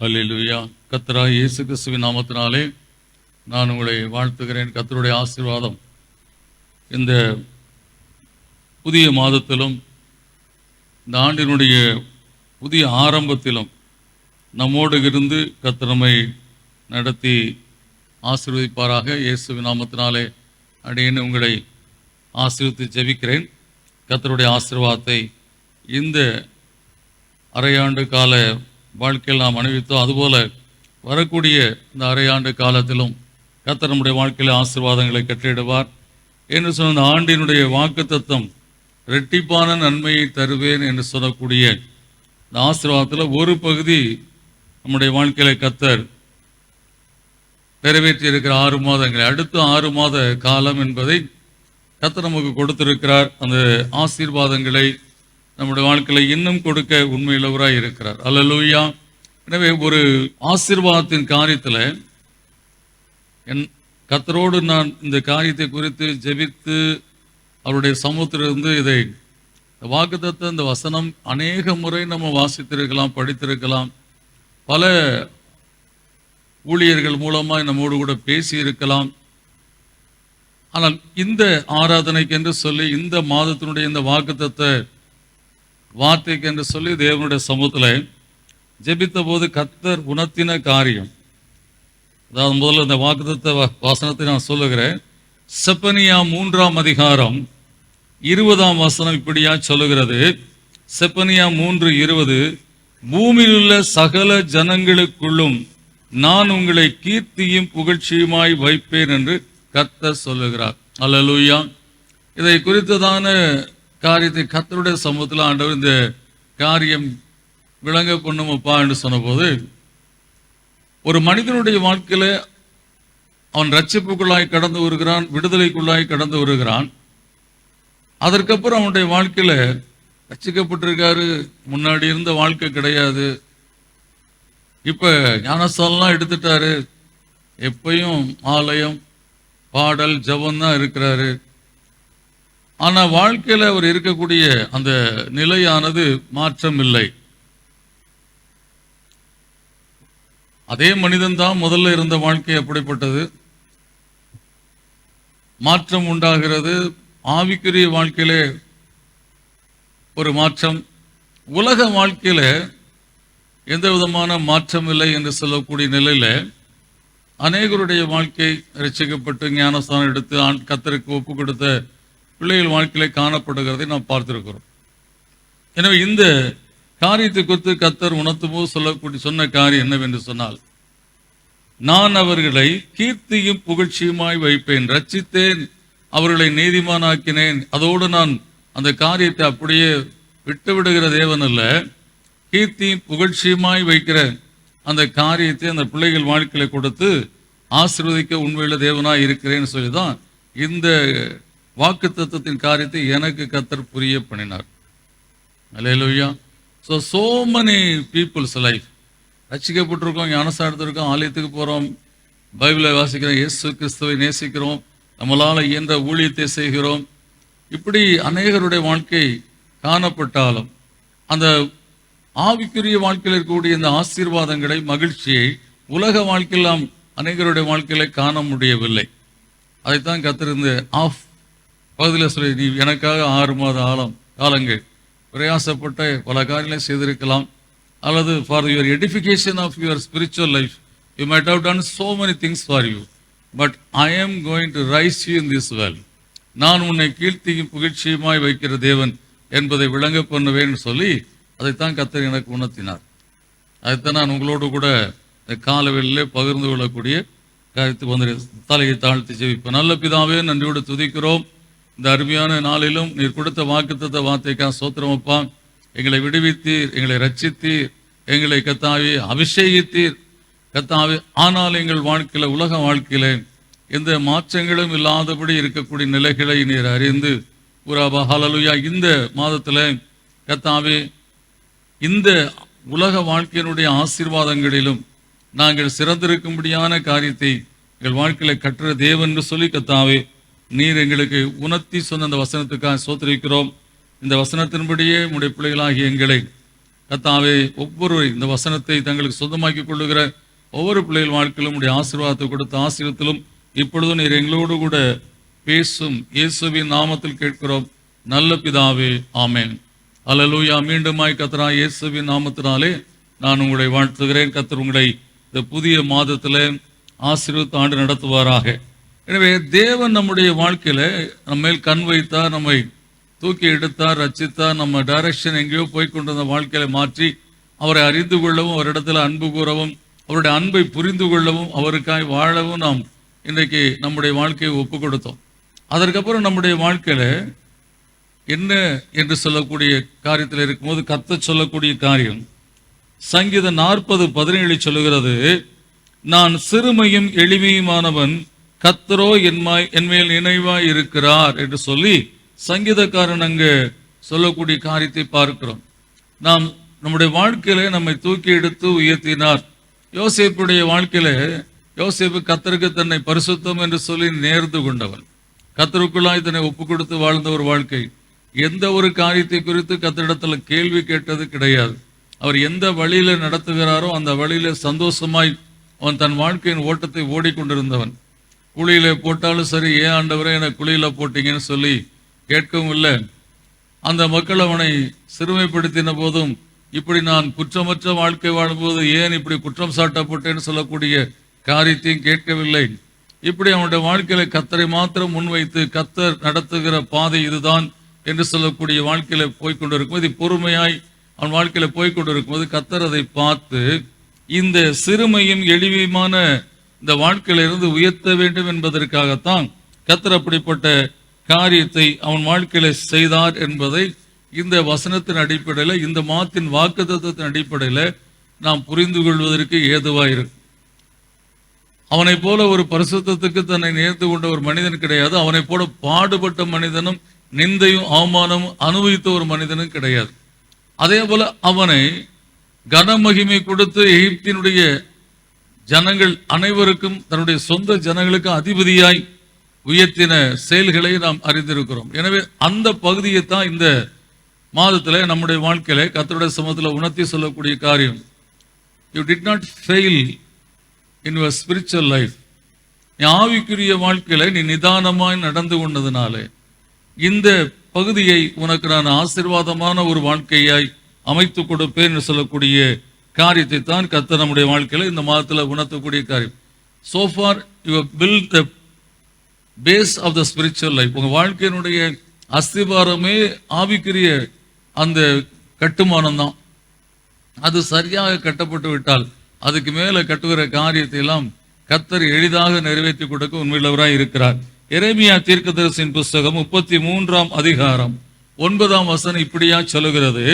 அல்லா கத்ரா இயேசு கிறிஸ்துவின் நாமத்தினாலே நான் உங்களை வாழ்த்துகிறேன். கத்தருடைய ஆசீர்வாதம். இந்த புதிய மாதத்திலும் இந்த ஆண்டினுடைய புதிய ஆரம்பத்திலும் நம்மோடு இருந்து கத்திரமை நடத்தி ஆசீர்வதிப்பாராக. இயேசுவின் நாமத்தினாலே அப்படின்னு உங்களை ஆசீர்வித்து ஜெபிக்கிறேன். கத்தருடைய ஆசீர்வாதத்தை இந்த அரையாண்டு கால வாழ்க்கையில் நாம் அணிவித்தோம். அதுபோல வரக்கூடிய இந்த அரையாண்டு காலத்திலும் கத்தர் நம்முடைய வாழ்க்கையில் ஆசீர்வாதங்களை கட்டிடுவார் என்று சொன்ன இந்த ஆண்டினுடைய வாக்குத்தத்தம் ரெட்டிப்பான நன்மையை தருவேன் என்று சொல்லக்கூடிய இந்த ஆசீர்வாதத்தில் ஒரு பகுதி நம்முடைய வாழ்க்கையில கத்தர் நிறைவேற்றி இருக்கிற ஆறு மாதங்கள் அடுத்த ஆறு மாத காலம் என்பதை கத்தர் நமக்கு கொடுத்திருக்கிறார். அந்த ஆசீர்வாதங்களை நம்முடைய வாழ்க்கையில இன்னும் கொடுக்க உண்மையிலவராய் இருக்கிறார். அல்லலூயா. எனவே ஒரு ஆசீர்வாதத்தின் காரியத்தில் என் கத்தரோடு நான் இந்த காரியத்தை குறித்து ஜெபித்து அவருடைய சமூகத்திலிருந்து இதை வாக்குத்தத்தை இந்த வசனம் அநேக முறை நம்ம வாசித்திருக்கலாம் படித்திருக்கலாம். பல ஊழியர்கள் மூலமாக நம்மோடு கூட பேசி இருக்கலாம் ஆனால் இந்த ஆராதனைக்கு என்று சொல்லி இந்த மாதத்தினுடைய இந்த வாக்குத்தத்தை வார்த்தைக்கு என்று சொல்லி தேவனுடைய சமூகத்தில் ஜெபித்த போது கத்தர் உணர்த்தின காரியம். அதாவது முதல்ல இந்த வாக்குத்த வாசனத்தை நான் சொல்லுகிறேன். செப்பனியா மூன்றாம் அதிகாரம் இருபதாம் வசனம் இப்படியா சொல்லுகிறது. செப்பனியா மூன்று இருபது பூமியில் உள்ள சகல ஜனங்களுக்குள்ளும் நான் உங்களை கீர்த்தியும் புகழ்ச்சியுமாய் வைப்பேன் என்று கத்தர் சொல்லுகிறார். அல்லேலூயா. இதை குறித்ததான காரியத்தை கத்தருடைய சமூகத்தில் ஆண்டவர் இந்த காரியம் விளங்க பண்ணுமப்பா என்று சொன்னபோது ஒரு மனிதனுடைய வாழ்க்கையில அவன் ரட்சிப்புக்குள்ளாய் கடந்து வருகிறான் விடுதலைக்குள்ளாய் கடந்து வருகிறான். அதற்கப்புறம் அவனுடைய வாழ்க்கையில ரச்சிக்கப்பட்டிருக்காரு முன்னாடி இருந்த வாழ்க்கை கிடையாது. இப்ப ஞானசாலெலாம் எடுத்துட்டாரு. எப்பையும் ஆலயம் பாடல் ஜபம் தான் இருக்கிறாரு. ஆனா வாழ்க்கையில அவர் இருக்கக்கூடிய அந்த நிலையானது மாற்றம் இல்லை. அதே மனிதன் தான் முதல்ல இருந்த வாழ்க்கை அப்படிப்பட்டது. மாற்றம் உண்டாகிறது. ஆவிக்குரிய வாழ்க்கையிலே ஒரு மாற்றம். உலக வாழ்க்கையில எந்த விதமான மாற்றம் இல்லை என்று சொல்லக்கூடிய நிலையில அநேகருடைய வாழ்க்கை ரசிக்கப்பட்டு ஞானஸ்தானம் எடுத்து ஆண் கத்தருக்கு ஒப்பு கொடுத்த பிள்ளைகள் வாழ்க்கையில காணப்படுகிறதை நாம் பார்த்திருக்கிறோம். எனவே இந்த காரியத்தை குறித்து கத்தர் உணர்த்துமோ சொல்லக்கூடிய சொன்ன காரியம் என்னவென்று சொன்னால் நான் அவர்களை கீர்த்தியும் புகழ்ச்சியுமாய் வைப்பேன் ரச்சித்தேன் அவர்களை நீதிமானாக்கினேன் அதோடு நான் அந்த காரியத்தை அப்படியே விட்டு விடுகிற தேவன் அல்ல கீர்த்தியும் புகழ்ச்சியுமாய் வைக்கிற அந்த காரியத்தை அந்த பிள்ளைகள் வாழ்க்கையில கொடுத்து ஆசீர்வதிக்க உண்மையுள்ள தேவனாய் இருக்கிறேன்னு சொல்லி தான் இந்த வாக்குத்தத்தத்தின் காரியத்தை எனக்கு கத்தர் புரிய பண்ணினார். அலையலுயா so so many peoples life ரசிக்கப்பட்டிருக்கோம் ஞானசா எடுத்திருக்கோம் ஆலயத்துக்கு போகிறோம் பைபிளை வாசிக்கிறோம் இயேசு கிறிஸ்துவை நேசிக்கிறோம் நம்மளால் இயன்ற ஊழியத்தை செய்கிறோம். இப்படி அநேகருடைய வாழ்க்கை காணப்பட்டாலும் அந்த ஆவிக்குரிய வாழ்க்கையில் இருக்கக்கூடிய இந்த ஆசீர்வாதங்களை மகிழ்ச்சியை உலக வாழ்க்கையில் நாம் அநேகருடைய வாழ்க்கையில காண முடியவில்லை. அதைத்தான் கத்திருந்த ஆஃப் பகுதியில் சொல்லி நீ எனக்காக ஆறு மாத ஆழம் காலங்கள் பிரயாசப்பட்ட பல காரியங்களை செய்திருக்கலாம். அல்லது for your edification of your spiritual life you might have done so many things for you but I am going to raise you in this well நான் உன்னை கீழ்த்தியும் புகழ்ச்சியுமாய் வைக்கிற தேவன் என்பதை விளங்க பண்ணுவேன்னு சொல்லி அதைத்தான் கத்தர் எனக்கு உணர்த்தினார். அதைத்தான் நான் உங்களோடு கூட இந்த காலவெளியிலே பகிர்ந்து கொள்ளக்கூடிய கருத்து வந்து தலையை தாழ்த்தி ஜெயிப்பேன் நல்ல பிதாவே நன்றியோடு துதிக்கிறோம். இந்த அருமையான நாளிலும் நீர் கொடுத்த வாக்குத்த வார்த்தைக்கா சோத்திரமப்பா எங்களை விடுவித்தீர் எங்களை ரட்சித்தீர் எங்களை கத்தாவி அபிஷேகித்தீர். கத்தாவி ஆனால் எங்கள் வாழ்க்கையில் உலக வாழ்க்கையில் எந்த மாற்றங்களும் இல்லாதபடி இருக்கக்கூடிய நிலைகளை நீர் அறிந்து உராபா ஹalleluya இந்த மாதத்தில் கத்தாவே இந்த உலக வாழ்க்கையினுடைய ஆசீர்வாதங்களிலும் நாங்கள் சிறந்திருக்கும்படியான காரியத்தை எங்கள் வாழ்க்கையில கற்ற தேவன் என்று சொல்லி கத்தாவே நீர் எங்களுக்கு உணர்த்தி சொன்ன அந்த வசனத்துக்காக சோத்திருக்கிறோம் இந்த வசனத்தின்படியே உடைய பிள்ளைகளாகிய எங்களை கத்தாவே ஒவ்வொரு இந்த வசனத்தை தங்களுக்கு சொந்தமாக்கி கொள்ளுகிற ஒவ்வொரு பிள்ளைகள் வாழ்க்கையிலும் உடைய ஆசீர்வாதத்தை கொடுத்த ஆசீர்வத்திலும் இப்பொழுதும் நீர் எங்களோடு கூட பேசும் இயேசுவின் நாமத்தில் கேட்கிறோம். நல்ல பிதாவே ஆமேன். அலலூயா மீண்டுமாய் கத்தரா இயேசுவின் நாமத்தினாலே நான் உங்களை வாழ்த்துகிறேன். கத்தர் உங்களை இந்த புதிய மாதத்தில் ஆசீர்வத்து ஆண்டு நடத்துவாராக. எனவே தேவன் நம்முடைய வாழ்க்கையில் நம்ம மேல் கண் வைத்தார் நம்மை தூக்கி எடுத்தார் ரச்சித்தார் நம்ம டைரக்ஷன் எங்கேயோ போய் கொண்டிருந்த வாழ்க்கையில மாற்றி அவரை அறிந்து கொள்ளவும் அவரிடத்துல அன்பு கூறவும் அவருடைய அன்பை புரிந்து கொள்ளவும் அவருக்காய் வாழவும் நாம் இன்றைக்கு நம்முடைய வாழ்க்கையை ஒப்பு கொடுத்தோம். அதற்கப்புறம் நம்முடைய வாழ்க்கையில் என்ன என்று சொல்லக்கூடிய காரியத்தில் இருக்கும்போது கத்த சொல்லக்கூடிய காரியம் சங்கீதம் நாற்பது பதினேழு சொல்லுகிறது நான் சிறுமையும் எளிமையுமானவன் கத்தரோ என்மாய் என்மேல் நினைவாய் இருக்கிறார் என்று சொல்லி சங்கீதக்காரன் அங்கு சொல்லக்கூடிய காரியத்தை பார்க்கிறோம். நாம் நம்முடைய வாழ்க்கையில நம்மை தூக்கி எடுத்து உயர்த்தினார். யோசேப்புடைய வாழ்க்கையில யோசேப்பு கத்தருக்கு தன்னை பரிசுத்தம் என்று சொல்லி நேர்ந்து கொண்டவன். கத்தருக்குள்ளாய் தன்னை ஒப்பு கொடுத்து வாழ்ந்த ஒரு வாழ்க்கை. எந்த ஒரு காரியத்தை குறித்து கத்தரிடத்துல கேள்வி கேட்டது கிடையாது. அவர் எந்த வழியில நடத்துகிறாரோ அந்த வழியில சந்தோஷமாய் அவன் தன் வாழ்க்கையின் ஓட்டத்தை ஓடிக்கொண்டிருந்தவன். குழியில போட்டாலும் சரி ஏன் ஆண்டவரே என குழியில போட்டீங்கன்னு சொல்லி கேட்கவும் இல்லை. அந்த மக்கள் அவனை சிறுமைப்படுத்தின போதும் இப்படி நான் குற்றமற்ற வாழ்க்கை வாழும்போது ஏன் இப்படி குற்றம் சாட்டப்பட்டேன்னு சொல்லக்கூடிய காரியத்தையும் கேட்கவில்லை. இப்படி அவனுடைய வாழ்க்கையில கத்தரை மாத்திரம் முன்வைத்து கத்தர் நடத்துகிற பாதை இதுதான் என்று சொல்லக்கூடிய வாழ்க்கையில போய்கொண்டிருக்கும் இது பொறுமையாய் அவன் வாழ்க்கையில போய்கொண்டிருக்கும் போது கத்தர் அதை பார்த்து இந்த சிறுமையும் எளிமையுமான இந்த வாழ்க்கையிலிருந்து உயர்த்த வேண்டும் என்பதற்காகத்தான் கத்தர் அப்படிப்பட்ட காரியத்தை அவன் வாழ்க்கையில செய்தார் என்பதை இந்த வசனத்தின் அடிப்படையில் இந்த மாத்தின் வாக்குத்தத்தின் அடிப்படையில் நாம் புரிந்து கொள்வதற்கு ஏதுவா இருக்கும் அவனைப் போல ஒரு பரிசுத்தத்துக்கு தன்னை நேர்த்து கொண்ட ஒரு மனிதன் கிடையாது. அவனைப் போல பாடுபட்ட மனிதனும் நிந்தையும் அவமானமும் அனுபவித்த ஒரு மனிதனும் கிடையாது. அதே போல அவனை கனமகிமை கொடுத்து எகிப்தினுடைய ஜனங்கள் அனைவருக்கும் தன்னுடைய சொந்த ஜனங்களுக்கு அதிபதியாய் உயர்த்தின செயல்களை நாம் அறிந்திருக்கிறோம். எனவே அந்த பகுதியை தான் இந்த மாதத்தில் நம்முடைய வாழ்க்கையில கத்தருடைய சமத்தில் உணர்த்தி சொல்லக்கூடிய காரியம். You did not fail in your spiritual life நீ ஆவிக்குரிய வாழ்க்கையில நீ நிதானமாய் நடந்து கொண்டதுனாலே இந்த பகுதியை உனக்கு நான் ஆசீர்வாதமான ஒரு வாழ்க்கையாய் அமைத்து கொடுப்பேன் என்று சொல்லக்கூடிய காரியத்தை தான் கத்த நம்முடைய வாழ்க்கையில் இந்த மாதத்தில் உணர்த்தக்கூடிய காரியம். So far far you have base of the spiritual life உங்கள் வாழ்க்கையினுடைய அஸ்திபாரமே ஆவிக்குரிய அந்த கட்டுமானம் தான். அது சரியாக கட்டப்பட்டு விட்டால் அதுக்கு மேலே கட்டுகிற காரியத்தை எல்லாம் கத்தர் எளிதாக நிறைவேற்றி கொடுக்க உண்மையிலவராக இருக்கிறார். எரேமியா தீர்க்கதரிசின் புஸ்தகம் முப்பத்தி மூன்றாம் அதிகாரம் ஒன்பதாம் வசனம் இப்படியா சொல்லுகிறது.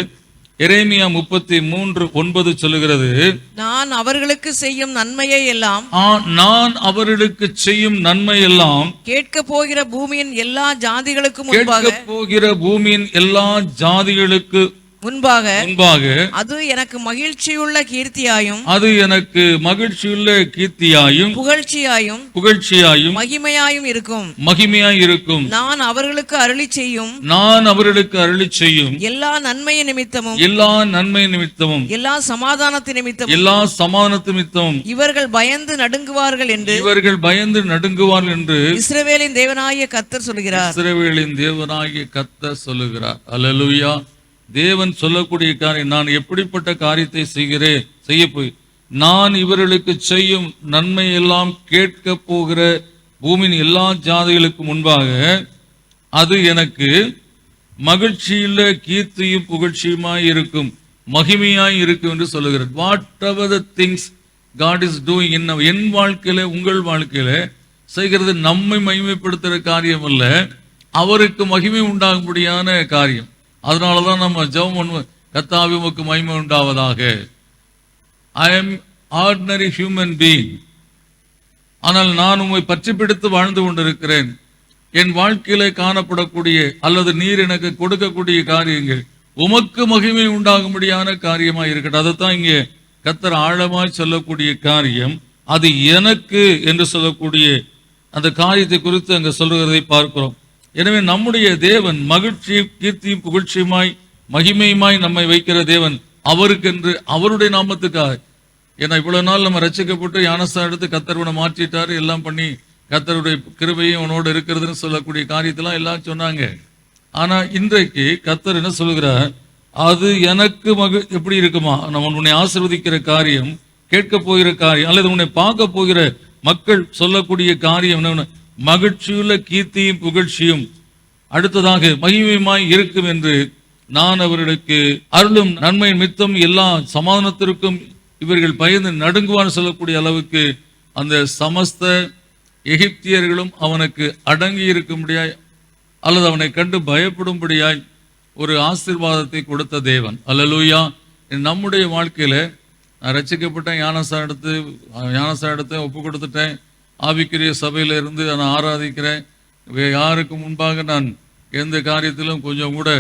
எரேமியா முப்பத்தி மூன்று ஒன்பது சொல்லுகிறது நான் அவர்களுக்கு செய்யும் நன்மையை எல்லாம் "ஆ, நான் அவர்களுக்கு செய்யும் நன்மை எல்லாம் கேட்க போகிற பூமியின் எல்லா ஜாதிகளுக்கும் முன்பாக கேட்க போகிற பூமியின் எல்லா ஜாதிகளுக்கு முன்பாக முன்பாக அது எனக்கு மகிழ்ச்சியுள்ள கீர்த்தியாயும் அது எனக்கு மகிழ்ச்சியுள்ள கீர்த்தியாயும் புகழ்ச்சியாயும் புகழ்ச்சியாயும் மகிமையாயும் இருக்கும். மகிமையாய் இருக்கும். நான் அவர்களுக்கு அருளி செய்யும் நான் அவர்களுக்கு அருளி செய்யும் எல்லா நன்மை நிமித்தமும் எல்லா நன்மை நிமித்தமும் எல்லா சமாதானத்து நிமித்தமும் எல்லா சமாதானத்து நிமித்தமும் இவர்கள் பயந்து நடுங்குவார்கள் என்று இவர்கள் பயந்து நடுங்குவார்கள் என்று இஸ்ரவேலின் தேவனாகிய கர்த்தர் சொல்கிறார். இஸ்ரவேலின் தேவனாகிய கத்த சொல்லுகிறார். அல்லேலூயா தேவன் சொல்லக்கூடிய காரியம் நான் எப்படிப்பட்ட காரியத்தை செய்கிறேன் செய்ய போய் நான் இவர்களுக்கு செய்யும் நன்மை எல்லாம் கேட்க போகிற பூமியின் எல்லா ஜாதிகளுக்கு முன்பாக அது எனக்கு மகிழ்ச்சியில் கீர்த்தியும் புகழ்ச்சியுமாய் இருக்கும் மகிமையாய் இருக்கும் என்று சொல்லுகிறார் whatever the things God is doing in என் வாழ்க்கையில உங்கள் வாழ்க்கையில செய்கிறது நம்மை மகிமைப்படுத்துகிற காரியம் அல்ல அவருக்கு மகிமை உண்டாகும்படியான காரியம். அதனால தான் நம்ம ஜெபம் பண்ணுவோம் கத்தாவி உமக்கு மகிமை உண்டாவதாக. I am ordinary human being ஆனால் நான் உம்மை பற்றி பிடித்து வாழ்ந்து கொண்டிருக்கிறேன். என் வாழ்க்கையிலே காணப்படக்கூடிய அல்லது நீர் எனக்கு கொடுக்கக்கூடிய காரியங்கள் உமக்கு மகிமை உண்டாகும்படியான காரியமாக இருக்கட்டும் அதைத்தான் இங்கே கத்தர் ஆழமாய் சொல்லக்கூடிய காரியம். அது எனக்கு என்று சொல்லக்கூடிய அந்த காரியத்தை குறித்து அங்கே சொல்கிறதை பார்க்கிறோம். எனவே நம்முடைய தேவன் மகிழ்ச்சியும் கீர்த்தியும் புகழ்ச்சியுமாய் மகிமையுமாய் நம்மை வைக்கிற தேவன் அவருக்கென்று அவருடைய நாமத்துக்காக. ஏன்னா இவ்வளவு நாள் நம்ம ரசிக்கப்பட்டு யானஸ்தான் எடுத்து கத்தர்வனை மாற்றிட்டாரு எல்லாம் பண்ணி கத்தருடைய கிருபையும் உன்னோடு இருக்கிறதுன்னு சொல்லக்கூடிய காரியத்தெல்லாம் எல்லாம் சொன்னாங்க. ஆனா இன்றைக்கு கத்தர் என்ன சொல்லுகிறார்? அது எனக்கு மகு எப்படி இருக்குமா? நம்ம உன்னை ஆசிர்வதிக்கிற காரியம் கேட்க போகிற காரியம் அல்லது உன்னை பார்க்க போகிற மக்கள் சொல்லக்கூடிய காரியம் என்ன? மகிழ்ச்சியுள்ள கீர்த்தியும் புகழ்ச்சியும் அடுத்ததாக மகிமையுமாய் இருக்கும் என்று நான் அவர்களுக்கு அருளும் நன்மை மித்தம் எல்லா சமாதானத்திற்கும் இவர்கள் பயந்து நடுங்குவான்னு சொல்லக்கூடிய அளவுக்கு அந்த சமஸ்த எகிப்தியர்களும் அவனுக்கு அடங்கி இருக்கும்படியாய் அல்லது அவனை கண்டு பயப்படும்படியாய் ஒரு ஆசீர்வாதத்தை கொடுத்த தேவன். அல்லலூயா. நம்முடைய வாழ்க்கையில நான் ரட்சிக்கப்பட்டேன் ஞானசாரம் எடுத்து ஞானசாரம் எடுத்து ஒப்பு கொடுத்துட்டேன். ஆவிக்குரிய சபையில இருந்து நான் ஆராதிக்கிறேன். யாருக்கு முன்பாக நான் எந்த காரியத்திலும் கொஞ்சம் கூட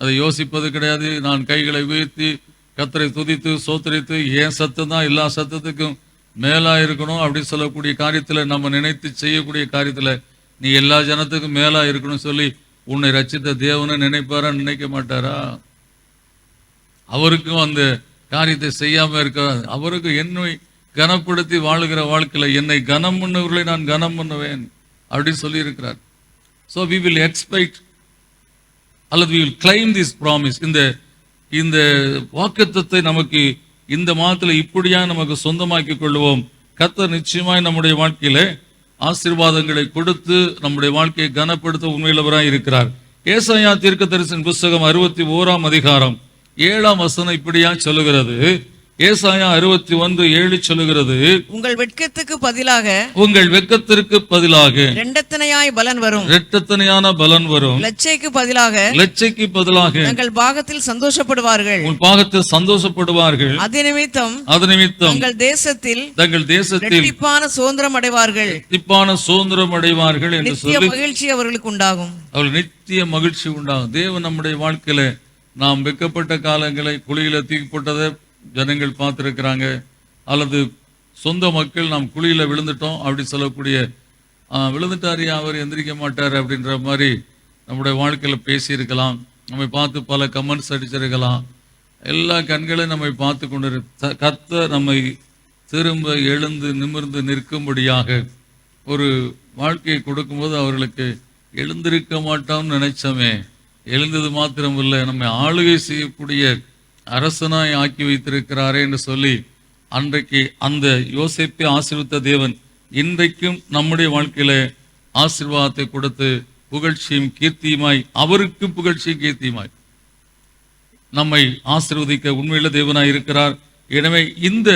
அதை யோசிப்பது கிடையாது. நான் கைகளை உயர்த்தி கத்தரை துதித்து சோத்தரித்து என் சத்தம் தான் எல்லா சத்தத்துக்கும் மேலா இருக்கணும் அப்படின்னு சொல்லக்கூடிய காரியத்தில் நம்ம நினைத்து செய்யக்கூடிய காரியத்தில் நீ எல்லா ஜனத்துக்கும் மேலா இருக்கணும் சொல்லி உன்னை ரச்சித்த தேவனை நினைப்பாரா நினைக்க மாட்டாரா? அவருக்கும் அந்த காரியத்தை செய்யாம இருக்க அவருக்கு என்னை கனப்படுத்தி வாழுகிற வாழ்க்கையில் என்னை கனம் பண்ணவர்களை நான் கனம் பண்ணுவேன் அப்படின்னு சொல்லியிருக்கிறார். ஸோ வி வில் எக்ஸ்பெக்ட் அல்லது we will claim this promise இந்த இந்த வாக்குத்தத்தை நமக்கு இந்த மாதத்தில் இப்படியா நமக்கு சொந்தமாக்கி கொள்வோம் கத்த நிச்சயமாய் நம்முடைய வாழ்க்கையில ஆசீர்வாதங்களை கொடுத்து நம்முடைய வாழ்க்கையை கனப்படுத்த உண்மையிலவராக இருக்கிறார். ஏசாயா தீர்க்கதரிசன் புஸ்தகம் அறுபத்தி ஓராம் அதிகாரம் ஏழாம் வசனம் இப்படியா சொல்லுகிறது. ஏசாயா அறுபத்தி ஒன்று ஏழு சொல்லுகிறது உங்கள் வெட்கத்துக்கு பதிலாக உங்கள் வெக்கத்திற்கு பதிலாக ரெண்டத்தனையாய் பலன் வரும். இரட்டத்தனையான பலன் வரும். லட்சைக்கு பதிலாக லட்சைக்கு பதிலாக தங்கள் பாகத்தில் சந்தோஷப்படுவார்கள். உன் பாகத்தில் சந்தோஷப்படுவார்கள். அது நிமித்தம் அது நிமித்தம் தங்கள் தேசத்தில் தங்கள் தேசத்தில் ரெட்டிப்பான சுதந்திரம் அடைவார்கள் திப்பான சுதந்திரம் அடைவார்கள் என்று சொல்லி மகிழ்ச்சி அவர்களுக்கு உண்டாகும். அவர்கள் நித்திய மகிழ்ச்சி உண்டாகும். தேவன் நம்முடைய வாழ்க்கையில நாம் வெக்கப்பட்ட காலங்களை குழியில தூக்கி போட்டதை ஜனங்கள் பார்த்துருக்கிறாங்க அல்லது சொந்த மக்கள் நாம் குழியில் விழுந்துட்டோம் அப்படி சொல்லக்கூடிய "ஆ, விழுந்துட்டாரு அவர் எந்திரிக்க மாட்டார் அப்படின்ற மாதிரி நம்முடைய வாழ்க்கையில் பேசியிருக்கலாம். நம்மை பார்த்து பல கமெண்ட்ஸ் அடிச்சிருக்கலாம். எல்லா கண்களையும் நம்மை பார்த்து கொண்டு கத்த நம்மை திரும்ப எழுந்து நிமிர்ந்து நிற்கும்படியாக ஒரு வாழ்க்கையை கொடுக்கும்போது அவர்களுக்கு எழுந்திருக்க மாட்டோம்னு நினைச்சோமே எழுந்தது மாத்திரம் இல்லை நம்மை ஆளுகை செய்யக்கூடிய அரசனாய் ஆக்கி வைத்திருக்கிறாரே என்று சொல்லி அன்றைக்கு அந்த யோசிப்பை ஆசீர்வித்த தேவன் இன்றைக்கும் நம்முடைய வாழ்க்கையில ஆசீர்வாதத்தை கொடுத்து புகழ்ச்சியும் கீர்த்தியுமாய் அவருக்கு புகழ்ச்சியும் கீர்த்தியுமாய் நம்மை ஆசிர்வதிக்க உண்மையில தேவனாய் இருக்கிறார். எனவே இந்த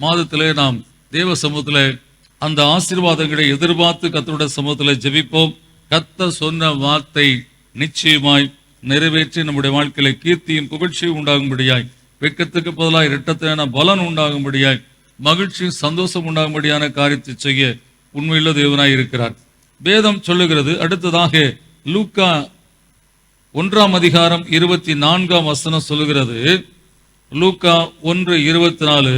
மாதத்திலே நாம் தேவ சமூகத்தில் அந்த ஆசீர்வாதங்களை எதிர்பார்த்து கத்தருடைய சமூகத்தில் ஜெபிப்போம். கத்த சொன்ன வார்த்தை நிச்சயமாய் நிறைவேற்றி நம்முடைய வாழ்க்கையில கீர்த்தியும் புகழ்ச்சியும் உண்டாகும்படியாய் வெக்கத்துக்கு பதிலாக இரட்டத்தையான பலன் உண்டாகும்படியாய் மகிழ்ச்சியும் சந்தோஷம் உண்டாகும்படியான காரியத்தை செய்ய உண்மையுள்ள தேவனாய் இருக்கிறார். வேதம் சொல்லுகிறது அடுத்ததாக லூக்கா ஒன்றாம் அதிகாரம் இருபத்தி நான்காம் வசனம் சொல்லுகிறது. லூக்கா ஒன்று இருபத்தி நாலு.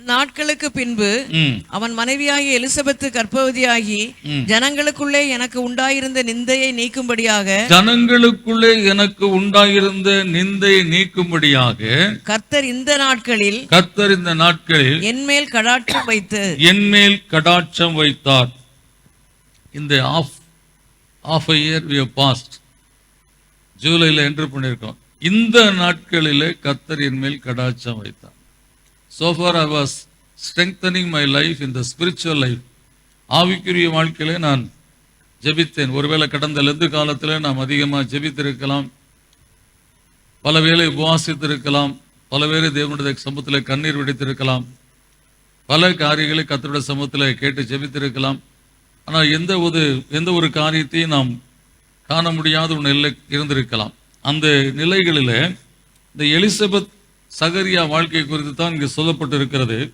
நாட்களுக்கு பின்பு அவன் மனைவியாகிய எலிசபெத்து கர்ப்பவதியாகி ஜனங்களுக்குள்ளே எனக்கு உண்டாயிருந்த நிந்தையை நீக்கும்படியாக ஜனங்களுக்குள்ளே எனக்கு உண்டாயிருந்த நிந்தை நீக்கும்படியாக கர்த்தர் இந்த நாட்களில் கர்த்தர் இந்த நாட்களில் என்மேல் கடாட்சம் வைத்து என்மேல் கடாட்சம் வைத்தார். இந்த half of a year we have passed. ஜூலையில் என்ட்ரு பண்ணியிருக்கோம். இந்த நாட்களிலே கர்த்தர் என் மேல் கடாட்சம் வைத்தார். So far I was strengthening my life in spiritual life ஆவிக்குரிய வாழ்க்கையிலே நான் ஜெபித்தேன். ஒருவேளை கடந்த லெந்து காலத்தில் நாம் அதிகமாக ஜெபித்திருக்கலாம். பல வேளை உபவாசித்திருக்கலாம். பல வேலை தேவனுடைய சமூகத்தில் கண்ணீர் வெடித்திருக்கலாம். பல காரியங்களை கத்தருடைய சமூகத்தில் கேட்டு ஜெபித்திருக்கலாம். ஆனால் எந்த ஒரு எந்த ஒரு காரியத்தையும் நாம் காண முடியாத ஒரு நிலை இருந்திருக்கலாம். அந்த நிலைகளில் இந்த எலிசபெத் சகரியா வாழ்க்கை குறித்து தான் இங்கு சொல்லப்பட்டிருக்கிறது.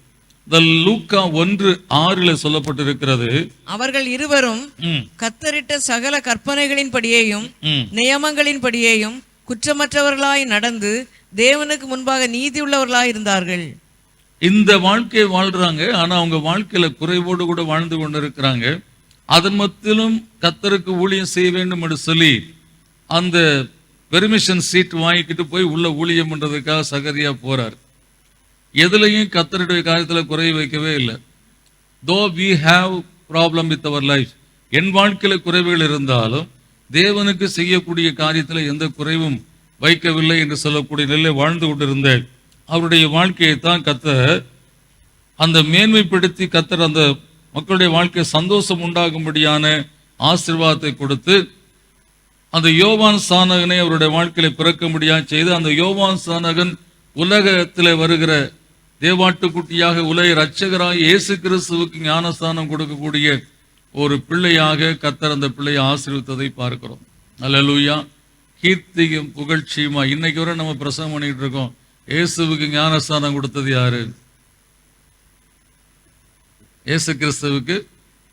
லூக்கா ஒன்று ஆறில் சொல்லப்பட்டிருக்கிறது. அவர்கள் இருவரும் கத்தரிட்ட சகல கற்பனைகளின்படியேயும் ம். நியமங்களின்படியேயும் குற்றமற்றவர்களாய் நடந்து தேவனுக்கு முன்பாக நீதியுள்ளவர்களாய் இருந்தார்கள். இந்த வாழ்க்கையை வாழ்றாங்க. ஆனா அவங்க வாழ்க்கையில குறைவோடு கூட வாழ்ந்து கொண்டிருக்கிறாங்க. அதன் மத்தியிலும் கத்தருக்கு ஊழியம் செய்ய வேண்டும் என்று சொல்லி அந்த பெர்மிஷன் சீட் வாங்கிக்கிட்டு போய் உள்ள ஊழியம் பண்ணுறதுக்காக சகரியா போறார். எதுலையும் கத்தருடைய காரியத்தில் குறை வைக்கவே இல்லை. Though we have problem with our life என் வாழ்க்கையில் குறைவுகள் இருந்தாலும் தேவனுக்கு செய்யக்கூடிய காரியத்தில் எந்த குறைவும் வைக்கவில்லை என்று சொல்லக்கூடிய நிலை வாழ்ந்து கொண்டிருந்த அவருடைய வாழ்க்கையை தான் கத்தர் அந்த மேன்மைப்படுத்தி கத்தர் அந்த மக்களுடைய வாழ்க்கையை சந்தோஷம் உண்டாகும்படியான ஆசிர்வாதத்தை கொடுத்து அந்த யோவான் சானகனை அவருடைய வாழ்க்கையில பிறக்க முடியாது செய்து அந்த யோவான் சானகன் உலகத்தில் வருகிற தேவாட்டுக்குட்டியாக உலக ரட்சகராக இயேசு கிறிஸ்துவுக்கு ஞானஸ்தானம் கொடுக்கக்கூடிய ஒரு பிள்ளையாக கத்தர் அந்த பிள்ளையை ஆசீர்வித்ததை பார்க்கிறோம். அல்லேலூயா. கீர்த்தியும் புகழ்ச்சியுமா. இன்னைக்கு வரை நம்ம பிரசவம் பண்ணிட்டு இருக்கோம். இயேசுவுக்கு ஞானஸ்தானம் கொடுத்தது யாரு? இயேசு கிறிஸ்துவுக்கு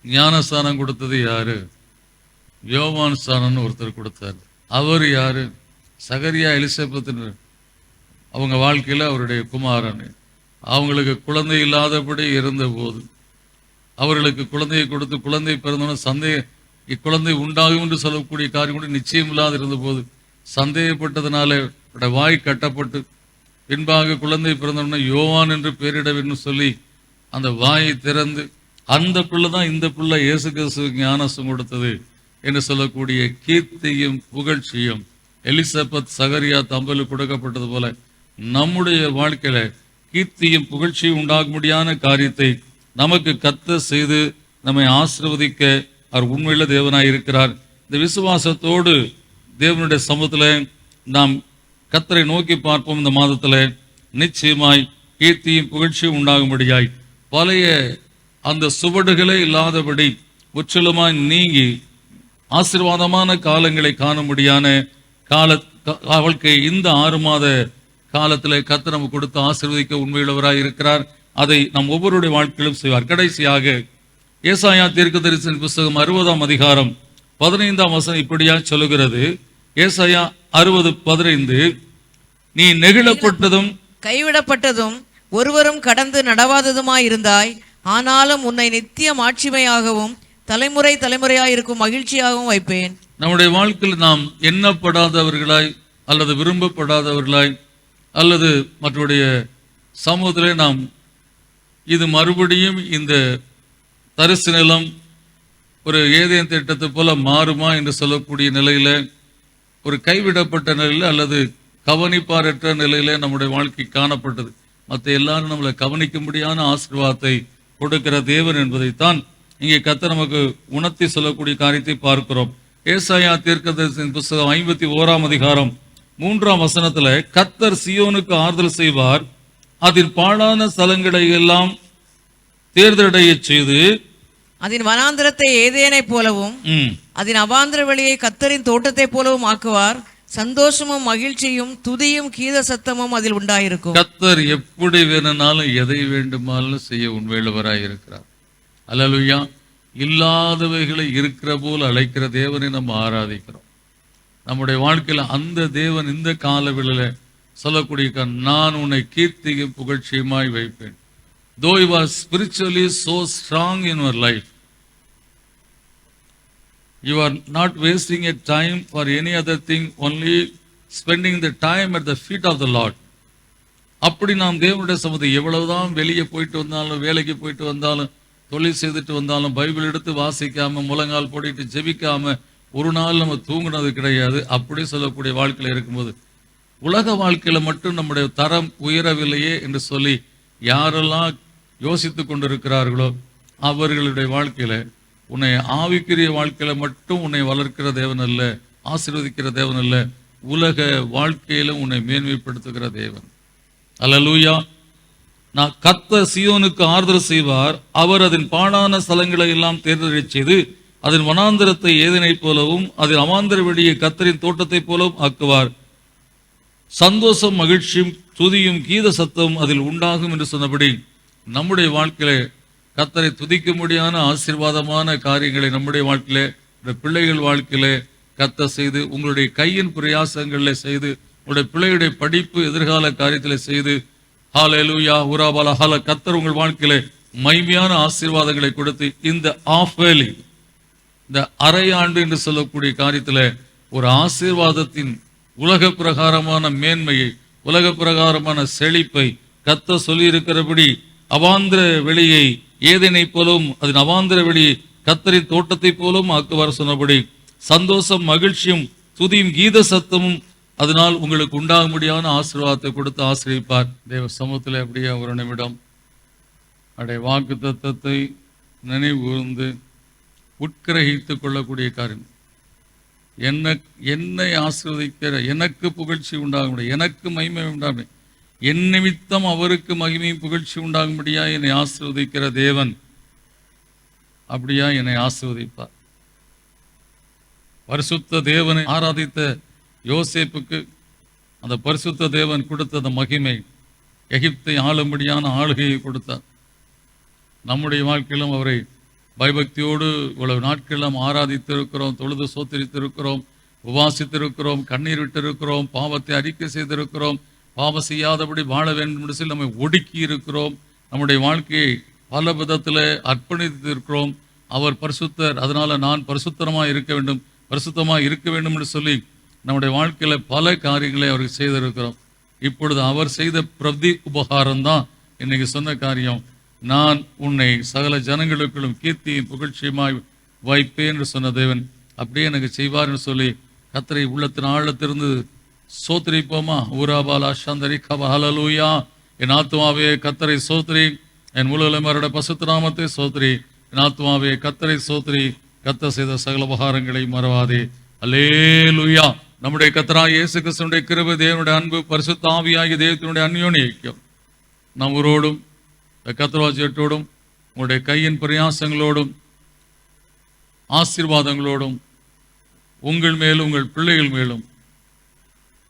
ஞானஸ்தானம் கொடுத்தது யாரு? யோவான் ஸ்தானம்னு ஒருத்தர் கொடுத்தார். அவர் யார்? சகரியா எலிசபெத் அவங்க வாழ்க்கையில் அவருடைய குமாரன். அவங்களுக்கு குழந்தை இல்லாதபடி இருந்தபோது அவர்களுக்கு குழந்தையை கொடுத்து குழந்தை பிறந்தோன்னு சந்தேக இக்குழந்தை உண்டாகும் என்று சொல்லக்கூடிய காரியம் கூட நிச்சயம் இல்லாது இருந்தபோது சந்தேகப்பட்டதுனால வாய் கட்டப்பட்டு பின்பாக குழந்தை பிறந்தோடனே யோவான் என்று பெயரிட வேண்டும் சொல்லி அந்த வாயை திறந்து அந்த பிள்ளை தான் இந்த பிள்ளை இயேசு கிறிஸ்துவுக்கு ஞானசம் கொடுத்தது. என்று சொல்லக்கூடிய கீர்த்தியும் புகழ்ச்சியும் எலிசபெத் சகரியா தம்பலு கொடுக்கப்பட்டது போல நம்முடைய வாழ்க்கையில கீர்த்தியும் புகழ்ச்சியும் உண்டாகும்படியான காரியத்தை நமக்கு கத்த செய்து நம்மை ஆசிர்வதிக்க அவர் உண்மையில தேவனாய் இருக்கிறார். இந்த விசுவாசத்தோடு தேவனுடைய சமூகத்தில் நாம் கத்தரை நோக்கி பார்ப்போம். இந்த மாதத்தில் நிச்சயமாய் கீர்த்தியும் புகழ்ச்சியும் உண்டாகும்படியாய் பழைய அந்த சுவடுகளே இல்லாதபடி முற்றிலுமாய் நீங்கி ஆசீர்வாதமான காலங்களை காணும்படியான கால வாழ்க்கை இந்த ஆறு மாத காலத்தில் கத்திரம் கொடுத்து ஆசிர்வதிக்க உண்மையுள்ளவராக இருக்கிறார். அதை நம் ஒவ்வொருடைய வாழ்க்கையிலும் செய்வார். கடைசியாக ஏசாயா தீர்க்கதரிசன புஸ்தகம் அறுபதாம் அதிகாரம் பதினைந்தாம் வசனம் இப்படியா சொல்லுகிறது. ஏசாயா அறுபது பதினைந்து நீ நெகிழப்பட்டதும் கைவிடப்பட்டதும் ஒருவரும் கடந்து நடவாததுமாயிருந்தாய். ஆனாலும் உன்னை நித்திய மாட்சிமையாகவும் தலைமுறை தலைமுறையாக இருக்கும் மகிழ்ச்சியாகவும் வைப்பேன். நம்முடைய வாழ்க்கையில் நாம் எண்ணப்படாதவர்களாய் அல்லது விரும்பப்படாதவர்களாய் அல்லது மற்றவருடைய சமூகத்திலே நாம் இது மறுபடியும் இந்த தரிசு நிலம் ஒரு ஏதேன் திட்டத்தை போல மாறுமா என்று சொல்லக்கூடிய நிலையில ஒரு கைவிடப்பட்ட நிலையில் அல்லது கவனிப்பாரற்ற நிலையில நம்முடைய வாழ்க்கை காணப்பட்டது. மற்ற எல்லாரும் நம்மளை கவனிக்கும்படியான ஆசீர்வாதத்தை கொடுக்கிற தேவன் என்பதைத்தான் இங்கே கத்த நமக்கு உணர்த்தி சொல்லக்கூடிய காரியத்தை பார்க்கிறோம். ஏசாயா தீர்க்கதரிசியின் புஸ்தகம் ஐம்பத்தி ஓராம் அதிகாரம் மூன்றாம் வசனத்துல கத்தர் சியோனுக்கு ஆறுதல் செய்வார். அதில் பாழான ஸ்தலங்களை எல்லாம் தேர்தலையச் செய்து அதன் வனாந்திரத்தை ஏதேனைப் போலவும் அதன் அவாந்திர வெளியை கத்தரின் தோட்டத்தைப் போலவும் ஆக்குவார். சந்தோஷமும் மகிழ்ச்சியும் துதியும் கீத சத்தமும் அதில் உண்டாயிருக்கும். கத்தர் எப்படி வேணும்னாலும் எதை வேண்டுமானாலும் செய்ய உண்மையுள்ளவராய் இருக்கிறார் அல்லலுயா. இல்லாதவைகளை இருக்கிற போல் அழைக்கிற தேவனை நம்ம ஆராதிக்கிறோம். நம்முடைய வாழ்க்கையில அந்த தேவன் இந்த காலவெளியில சொல்லக்கூடிய நான் உன்னை கீர்த்தியும் புகழ்ச்சியுமாய் வைப்பேன். Though you are spiritually so strong in your life you are not wasting a time for any other thing only spending the time at the feet of the lord அப்படி நாம் தேவனுடைய சமதி எவ்வளவுதான் வெளியே போயிட்டு வந்தாலும் வேலைக்கு போயிட்டு வந்தாலும் தொழில் செய்துட்டு வந்தாலும் பைபிள் எடுத்து வாசிக்காம முழங்கால் போடிட்டு ஜெபிக்காம ஒரு நாள் நம்ம தூங்குனது கிடையாது. அப்படி சொல்லக்கூடிய வாழ்க்கையில இருக்கும்போது உலக வாழ்க்கையில மட்டும் நம்முடைய தரம் உயரவில்லையே என்று சொல்லி யாரெல்லாம் யோசித்து கொண்டிருக்கிறார்களோ அவர்களுடைய வாழ்க்கையில உன்னை ஆவிக்குரிய வாழ்க்கையில மட்டும் உன்னை வளர்க்கிற தேவன் அல்ல ஆசீர்வதிக்கிற தேவன் அல்ல உலக வாழ்க்கையிலும் உன்னை மேன்மைப்படுத்துகிற தேவன். அல்லேலூயா. நான் கத்த சியோனுக்கு ஆறுதல் செய்வார். அவர் அதன் பாடான ஸ்தலங்களை எல்லாம் தேர்ந்தெடுச் செய்து அதன் வனாந்திரத்தை ஏதனைப் போலவும் அதன் அமாந்திர வெளியை கத்தரின் தோட்டத்தைப் போலவும் ஆக்குவார். சந்தோஷம் மகிழ்ச்சியும் துதியும் கீத சத்தமும் அதில் உண்டாகும் என்று சொன்னபடி நம்முடைய வாழ்க்கையில கத்தரை துதிக்க முடியாத ஆசீர்வாதமான காரியங்களை நம்முடைய வாழ்க்கையில இந்த பிள்ளைகள் வாழ்க்கையில கத்த செய்து உங்களுடைய கையின் பிரயாசங்களில் செய்து உங்களுடைய பிள்ளையுடைய படிப்பு எதிர்கால காரியத்தில் செய்து ஹாலேலூயா உராபால ஹால கத்தர் உங்கள் வாழ்க்கையில மைமையான ஆசீர்வாதங்களை கொடுத்து இந்த ஆஃப்வேலி இந்த அரை ஆண்டு என்று சொல்லக்கூடிய காரியத்தில் ஒரு ஆசீர்வாதத்தின் உலக பிரகாரமான மேன்மையை உலக பிரகாரமான செழிப்பை கத்த சொல்லியிருக்கிறபடி அவாந்திர வெளியை ஏதனை போலும் அதன் அவாந்திர வெளியை கத்தரின் தோட்டத்தை போலும் ஆக்குவார் சொன்னபடி சந்தோஷம் மகிழ்ச்சியும் துதியும் கீத சத்தமும் அதனால் உங்களுக்கு உண்டாக முடியாத ஆசீர்வாதத்தை கொடுத்து ஆசிரியப்பார். தேவ சமூகத்தில் அப்படியே ஒரு நிமிடம் அடைய வாக்கு தத்தத்தை நினைவு கூர்ந்து உட்கிரகித்துக் கொள்ளக்கூடிய காரியம். என்ன என்னை ஆசிர்வதிக்கிற எனக்கு புகழ்ச்சி உண்டாகும்படி எனக்கு மகிமை உண்டாகும் என் நிமித்தம் அவருக்கு மகிமையும் புகழ்ச்சி உண்டாகும்படியா என்னை ஆசிர்வதிக்கிற தேவன் அப்படியா என்னை ஆசிர்வதிப்பார். பரிசுத்த தேவனை ஆராதித்த யோசேப்புக்கு அந்த பரிசுத்த தேவன் கொடுத்த அந்த மகிமை. எகிப்தை ஆளும்படியான ஆளுகையை கொடுத்தார். நம்முடைய வாழ்க்கையிலும் அவரை பயபக்தியோடு இவ்வளவு நாட்களும் ஆராதித்திருக்கிறோம் தொழுது சோத்தரித்திருக்கிறோம் உபாசித்திருக்கிறோம் கண்ணீர் விட்டிருக்கிறோம் பாவத்தை அறிக்கை செய்திருக்கிறோம் பாவம் செய்யாதபடி வாழ வேண்டும் என்று சொல்லி நம்மை ஒடுக்கி இருக்கிறோம். நம்முடைய வாழ்க்கையை பல விதத்தில் அர்ப்பணித்திருக்கிறோம். அவர் பரிசுத்தர் அதனால் நான் பரிசுத்தரமாக இருக்க வேண்டும் பரிசுத்தமாக இருக்க வேண்டும் என்று சொல்லி நம்முடைய வாழ்க்கையில் பல காரியங்களை அவருக்கு செய்திருக்கிறோம். இப்பொழுது அவர் செய்த பிரதி உபகாரம் தான் இன்னைக்கு சொன்ன காரியம். நான் உன்னை சகல ஜனங்களுக்குள்ளும் கீர்த்தியும் புகழ்ச்சியுமாய் வைப்பேன் என்று சொன்ன தேவன். அப்படியே எனக்கு செய்வார்னு சொல்லி கத்தரை உள்ளத்தின் ஆழத்திலிருந்து சோத்திரிப்போமா? ஊராபாலா சந்தரி கபஹலலூயா என் ஆத்மாவே கத்தரை சோத்ரி என் முழுவலமரோட பசுத்த நாமத்தை சோத்ரி என் ஆத்மாவே கத்தரை சோத்ரி கத்த செய்த சகல உபகாரங்களை மறவாதே. அலே லுயா நம்முடைய கத்தரா இயேசு கிறிஸ்துனுடைய கிருப தேவனுடைய அன்பு பரிசுத்த ஆவியாகிய தெய்வத்தினுடைய நம் உரோடும் கத்திரவாஜியத்தோடும் உங்களுடைய கையின் பிரயாசங்களோடும் ஆசீர்வாதங்களோடும் உங்கள் மேலும் உங்கள் பிள்ளைகள் மேலும்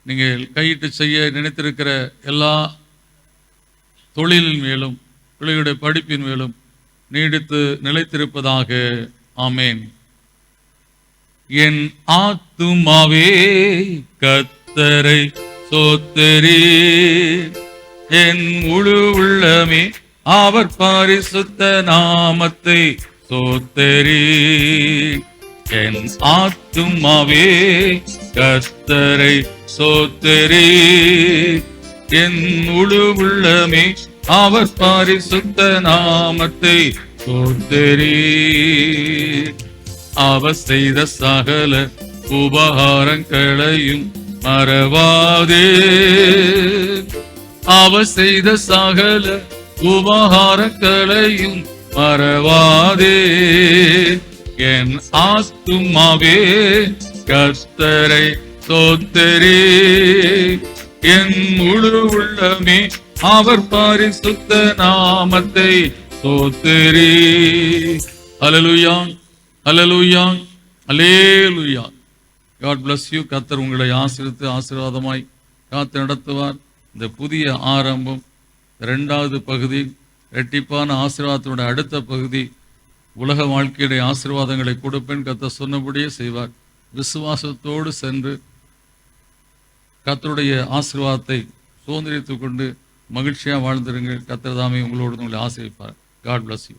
நீங்கள் கையிட்டு செய்ய நினைத்திருக்கிற எல்லா தொழிலின் மேலும் பிள்ளைகளுடைய படிப்பின் மேலும் நீடித்து நிலைத்திருப்பதாக. ஆமேன். என் ஆத்துமாவே கத்தரை சோத்தரே என் முழு உள்ளமே அவர் பரிசுத்த நாமத்தை சோத்தரே என் ஆத்துமாவே கர்த்தரை சோத்தரே என் முழு உள்ளமே அவர் பரிசுத்த நாமத்தை சோத்தரே அவர் செய்த சகல உபகாரங்களையும் மறவாதே. அவர் செய்த சகல உபகாரங்களையும் மறவாதே. என் ஆத்துமாவே கர்த்தரை சோத்தரே என் முழு உள்ளமே அவர் பாரிசுத்த நாமத்தை சோத்தரே அலலுயான் அலலூயா அலேலுயா காட் பிளஸ் யூ கத்தர் உங்களை ஆசிரித்து ஆசீர்வாதமாய் காத்து நடத்துவார். இந்த புதிய ஆரம்பம் ரெண்டாவது பகுதி ரெட்டிப்பான ஆசீர்வாதத்தினுடைய அடுத்த பகுதி உலக வாழ்க்கையுடைய ஆசீர்வாதங்களை கொடுப்பேன். கத்த சொன்னபடியே செய்வார். விசுவாசத்தோடு சென்று கத்தருடைய ஆசீர்வாதத்தை சுதந்திரித்து கொண்டு மகிழ்ச்சியாக வாழ்ந்திருங்கள். கத்தர் தாமே உங்களோடு உங்களை ஆசீர்விப்பார். God bless you